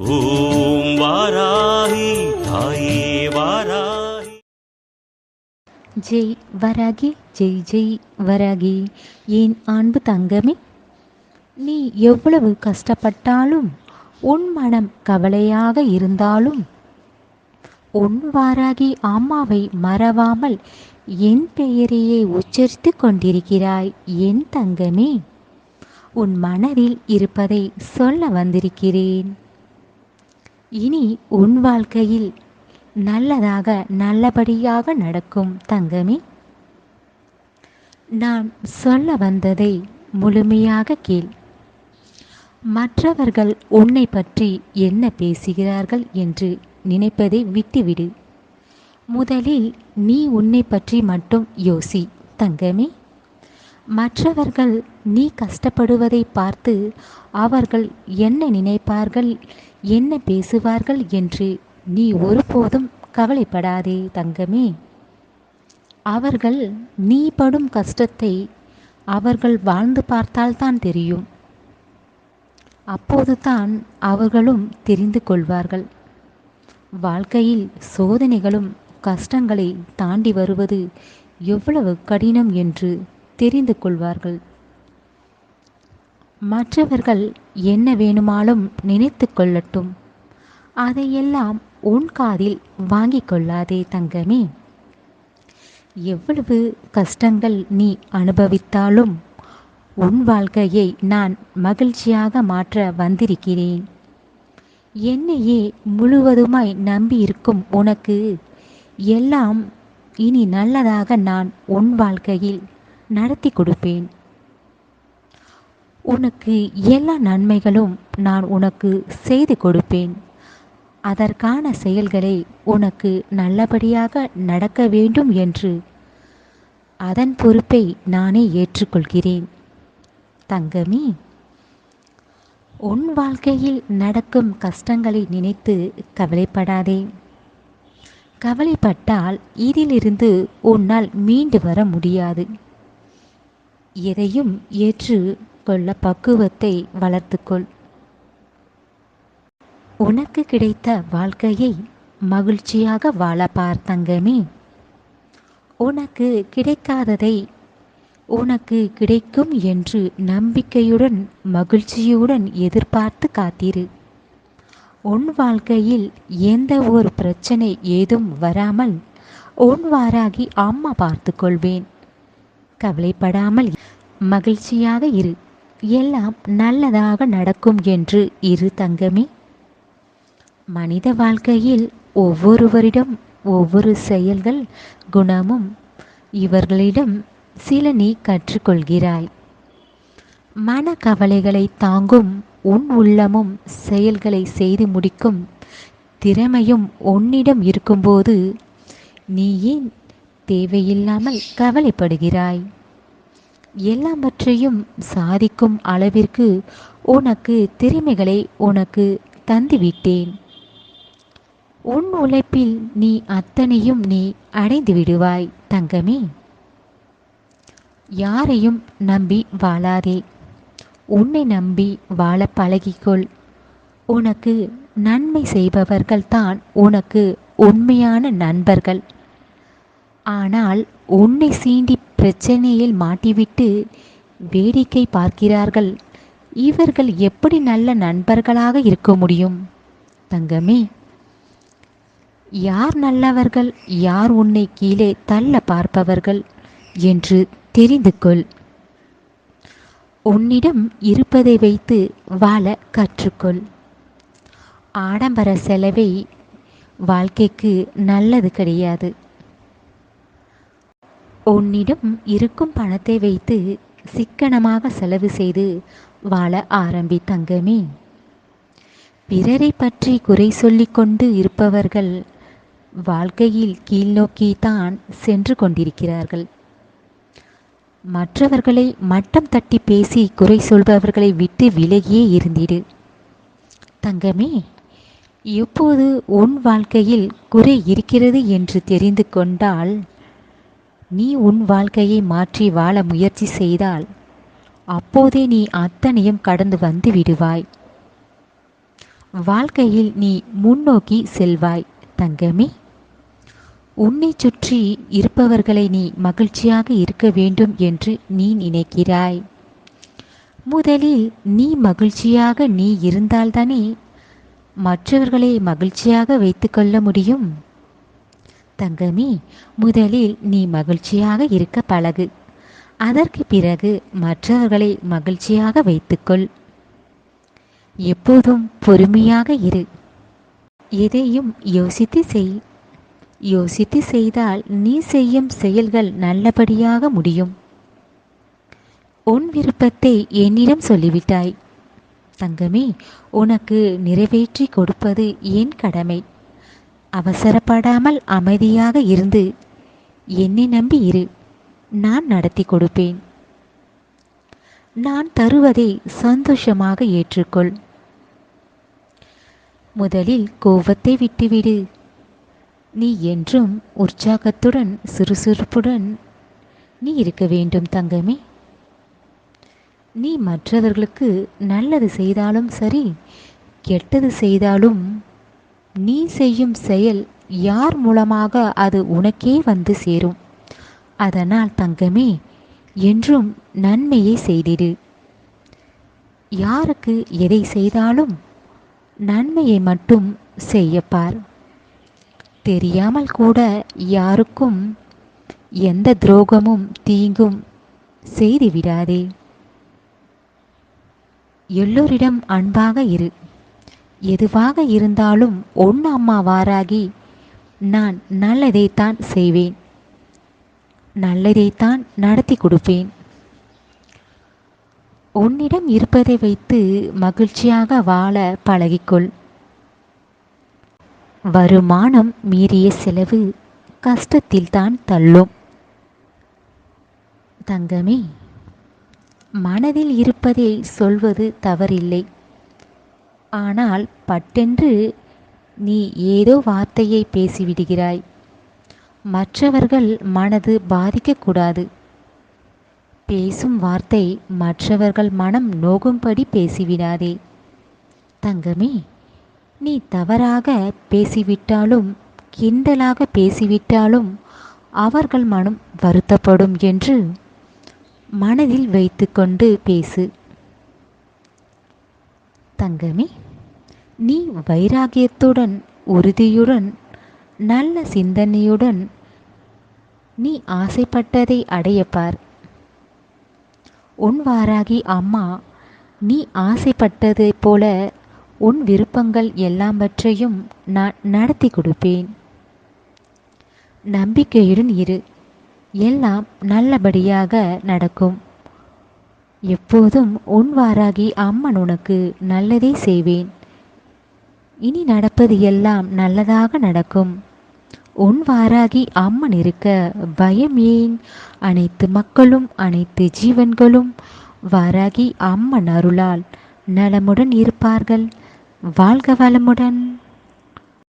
ஓம் வாராகி தாயே வாராகி. ஜெய் வராகி ஜெய் ஜெய் வராகி. என் அன்பு தங்கமே? நீ எவ்வளவு கஷ்டப்பட்டாலும் உன் மனம் கவலையாக இருந்தாலும் உன் வாராகி அம்மாவை மறவாமல் என் பெயரையே உச்சரித்து கொண்டிருக்கிறாய் என் தங்கமே. உன் மனதில் இருப்பதை சொல்ல வந்திருக்கிறேன். இனி உன் வாழ்க்கையில் நல்லதாக நல்லபடியாக நடக்கும் தங்கமே. நான் சொல்ல வந்ததை முழுமையாக கேள். மற்றவர்கள் உன்னை பற்றி என்ன பேசுகிறார்கள் என்று நினைப்பதை விட்டுவிடு. முதலில் நீ உன்னை பற்றி மட்டும் யோசி தங்கமே. மற்றவர்கள் நீ கஷ்டப்படுவதை பார்த்து அவர்கள் என்ன நினைப்பார்கள் என்ன பேசுவார்கள் என்று நீ ஒருபோதும் கவலைப்படாதே தங்கமே. அவர்கள் நீ படும் கஷ்டத்தை அவர்கள் வாழ்ந்து பார்த்தால்தான் தெரியும். அப்போதுதான் அவர்களும் தெரிந்து கொள்வார்கள். வாழ்க்கையில் சோதனைகளும் கஷ்டங்களை தாண்டி வருவது எவ்வளவு கடினம் என்று தெரிந்து கொள்வார்கள். மற்றவர்கள் என்ன வேணுமாலும் நினைத்து கொள்ளட்டும். அதையெல்லாம் உன் காதில் வாங்கிக் கொள்ளாதே தங்கமே. எவ்வளவு கஷ்டங்கள் நீ அனுபவித்தாலும் உன் வாழ்க்கையை நான் மகிழ்ச்சியாக மாற்ற வந்திருக்கிறேன். என்னையே முழுவதுமாய் நம்பியிருக்கும் உனக்கு எல்லாம் இனி நல்லதாக நான் உன் வாழ்க்கையில் நடத்தி கொடுப்பேன். உனக்கு எல்லா நன்மைகளும் நான் உனக்கு செய்து கொடுப்பேன். அதற்கான செயல்களை உனக்கு நல்லபடியாக நடக்க வேண்டும் என்று. அதன் பொறுப்பை நானே ஏற்றுக்கொள்கிறேன். தங்கமி உன் வாழ்க்கையில் நடக்கும் கஷ்டங்களை நினைத்து கவலைப்படாதே. கவலைப்பட்டால் இதிலிருந்து உன்னால் மீண்டு வர முடியாது. எதையும் ஏற்று கொள்ள பக்குவத்தை வளர்த்துக்கொள். உனக்கு கிடைத்த வாழ்க்கையை மகிழ்ச்சியாக வாழ தங்கமே. உனக்கு கிடைக்காததை உனக்கு கிடைக்கும் என்று நம்பிக்கையுடன் மகிழ்ச்சியுடன் எதிர்பார்த்து காத்திரு. உன் வாழ்க்கையில் எந்த ஒரு பிரச்சனை ஏதும் வராமல் உன் வாராகி அம்மா பார்த்து கொள்வேன் கவலைப்படாமல் மகிழ்ச்சியாக இரு. எல்லாம் நல்லதாக நடக்கும் என்று இரு தங்கமே. மனித வாழ்க்கையில் ஒவ்வொருவரிடம் ஒவ்வொரு செயல்கள் குணமும் இவர்களிடம் சில நீ கற்றுக்கொள்கிறாய். மன கவலைகளை தாங்கும் உன் உள்ளமும் செயல்களை செய்து முடிக்கும் திறமையும் உன்னிடம் இருக்கும்போது நீ ஏன் தேவையில்லாமல் கவலைப்படுகிறாய். எல்லாவற்றையும் சாதிக்கும் அளவிற்கு உனக்கு திறமைகளை உனக்கு தந்துவிட்டேன். உன் உழைப்பில் நீ அத்தனையும் நீ அடைந்து விடுவாய் தங்கமே. யாரையும் நம்பி வாழாதே. உன்னை நம்பி வாழ பழகிக்கொள். உனக்கு நன்மை செய்பவர்கள் தான் உனக்கு உண்மையான நண்பர்கள். ஆனால் உன்னை சீண்டி பிரச்சனையில் மாட்டிவிட்டு வேடிக்கை பார்க்கிறார்கள். இவர்கள் எப்படி நல்ல நண்பர்களாக இருக்க முடியும்? தங்கமே யார் நல்லவர்கள் யார் உன்னை கீழே தள்ள பார்ப்பவர்கள் என்று தெரிந்து கொள். உன்னிடம் இருப்பதை வைத்து வாழ கற்றுக்கொள். ஆடம்பர செலவை வாழ்க்கைக்கு நல்லது கிடையாது. உன்னிடம் இருக்கும் பணத்தை வைத்து சிக்கனமாக செலவு செய்து வாழ ஆரம்பி தங்கமே. பிறரை பற்றி குறை சொல்லிக்கொண்டு இருப்பவர்கள் வாழ்க்கையில் கீழ்நோக்கி தான் சென்று கொண்டிருக்கிறார்கள். மற்றவர்களை மட்டம் தட்டி பேசி குறை சொல்பவர்களை விட்டு விலகியே இருந்திடு. தங்கமே எப்போது உன் வாழ்க்கையில் குறை இருக்கிறது என்று தெரிந்து கொண்டால் நீ உன் வாழ்க்கையை மாற்றி வாழ முயற்சி செய்தால் அப்போதே நீ அத்தனையும் கடந்து வந்து விடுவாய். வாழ்க்கையில் நீ முன்னோக்கி செல்வாய் தங்கமே. உன்னை சுற்றி இருப்பவர்களை நீ மகிழ்ச்சியாக இருக்க வேண்டும் என்று நீ நினைக்கிறாய். முதலில் நீ மகிழ்ச்சியாக நீ இருந்தால்தானே மற்றவர்களை மகிழ்ச்சியாக வைத்துக்கொள்ள முடியும்? தங்கமே முதலில் நீ மகிழ்ச்சியாக இருக்க பழகு. அதற்கு பிறகு மற்றவர்களை மகிழ்ச்சியாக வைத்துக்கொள். எப்போதும் பொறுமையாக இரு. எதையும் யோசித்து செய். யோசித்து செய்தால் நீ செய்யும் செயல்கள் நல்லபடியாக முடியும். உன் விருப்பத்தை என்னிடம் சொல்லிவிட்டாய். தங்கமே உனக்கு நிறைவேற்றி கொடுப்பது என் கடமை. அவசரப்படாமல் அமைதியாக இருந்து என்னை நம்பி இரு. நான் நடத்தி கொடுப்பேன். நான் தருவதை சந்தோஷமாக ஏற்றுக்கொள். முதலில் கோபத்தை விட்டுவிடு. நீ என்றும் உற்சாகத்துடன் சுறுசுறுப்புடன் நீ இருக்க வேண்டும் தங்கமே. நீ மற்றவர்களுக்கு நல்லது செய்தாலும் சரி கெட்டது செய்தாலும் நீ செய்யும் செயல் யார் மூலமாக அது உனக்கே வந்து சேரும்? அதனால் தங்கமே என்றும் நன்மையை செய்திடு. யாருக்கு எதை செய்தாலும் நன்மையை மட்டும் செய்யப்பார். தெரியாமல் கூட யாருக்கும் எந்த துரோகமும் தீங்கும் செய்து விடாதே எல்லோரிடம் அன்பாக இரு. எதுவாக இருந்தாலும் ஒன் அம்மா வாராகி நான் நல்லதைத்தான் செய்வேன். நல்லதைத்தான் நடத்தி கொடுப்பேன். உன்னிடம் இருப்பதை வைத்து மகிழ்ச்சியாக வாழ பழகிக்கொள். வருமானம் மீறிய செலவு கஷ்டத்தில்தான் தள்ளும். தங்கமே மனதில் இருப்பதை சொல்வது தவறில்லை. ஆனால் பட்டென்று நீ ஏதோ வார்த்தையை பேசிவிடுகிறாய். மற்றவர்கள் மனது பாதிக்கக்கூடாது. பேசும் வார்த்தை மற்றவர்கள் மனம் நோகும்படி பேசிவிடாதே. தங்கமே நீ தவறாக பேசிவிட்டாலும் கிண்டலாக பேசிவிட்டாலும் அவர்கள் மனம் வருத்தப்படும் என்று மனதில் வைத்துக்கொண்டு பேசு. தங்கமே நீ வைராகியத்துடன் உறுதியுடன் நல்ல சிந்தனையுடன் நீ ஆசைப்பட்டதை அடையப்பார் உன் வாராகி அம்மா நீ ஆசைப்பட்டதை போல உன் விருப்பங்கள் எல்லாவற்றையும் நான் நடத்தி கொடுப்பேன். நம்பிக்கையுடன் இரு. எல்லாம் நல்லபடியாக நடக்கும். எப்போதும் உன் வாராகி அம்மன் உனக்கு நல்லதே செய்வேன். இனி நடப்பது எல்லாம் நல்லதாக நடக்கும். உன் வாராகி அம்மன் இருக்க பயம் ஏன்? அனைத்து மக்களும் அனைத்து ஜீவன்களும் வாராகி அம்மன் அருளால் நலமுடன் இருப்பார்கள். வாழ்க வளமுடன்.